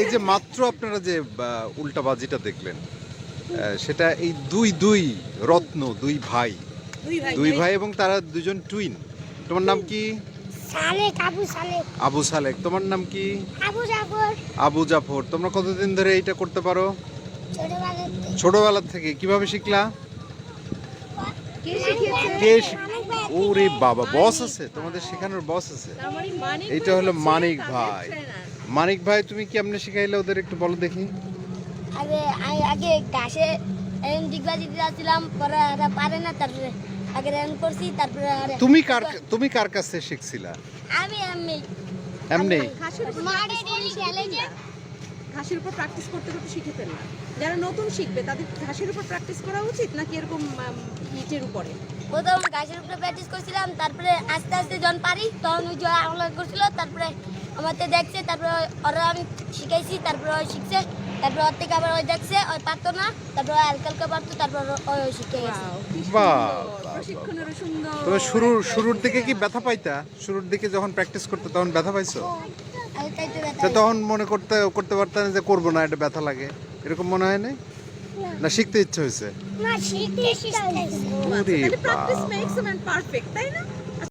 এই যে মাত্র আপনারা যে উল্টা বাজিটা দেখলেন সেটা এই দুই দুই রত্ন দুই ভাই। দুই ভাই এবং তারা দুজন টুইন তোমার নাম কি? সালে কাবু সালে আবু সালেক। তোমার নাম কি? আবু জাফর। আবু জাফর। তোমরা কতদিন ধরে এইটা করতে পারো? ছোটবেলা থেকে। কীভাবে শিখলা? কে কে ওরে বাবা বস আছে? তোমাদের শেখানোর বস আছে? এইটা হলো মানিক ভাই। মানিক ভাই তুমি কেমনে শিখাইলে ওদের একটু বলো দেখি। আগে আগে- আগে ঘাসে এরম ডিগবাজি আসছিলাম পরে ওরা পারে না তারপরে আগে রান করছি তারপরে আরে তুমি কার তুমি কার কাছে শিখছিলা? আমি আমি এমনি? ঘাসের উপর মারে practice খেলে যে ঘাসের উপর প্র্যাকটিস করতে করতে শিখে ফেললাম। যারা নতুন শিখবে তাদের ঘাসের উপর প্র্যাকটিস করা উচিত নাকি এরকম ইটের উপরে? প্রথম ঘাসের উপরে প্র্যাকটিস করছিলাম তারপরে আস্তে আস্তে যখন পারি তখন ওই যে আঙুল করছিল তারপরে আমাকে দেখছে তারপরে ওরা আমি শিখাইছি তারপরে ওই শিখছে তারপরে ওর থেকে আবার ওই দেখছে ওই পারতো না তারপরে ওই হালকা হালকা পারতো তারপর ওই ওই শিখে গেছে। তবে শুরুর শুরুর দিকে কি ব্যথা পাইতা? শুরুর দিকে যখন প্র্যাকটিস করতে তখন ব্যথা পাইছো? তো তখন মনে করতে করতে পারতাম যে করব না এটা ব্যথা লাগে। এরকম মনে হয় না। না শিখতে ইচ্ছে হয়েছে? না শিখতে শিখতে ওরে প্র্যাকটিস মেক্স ম্যান পারফেক্ট তাই না?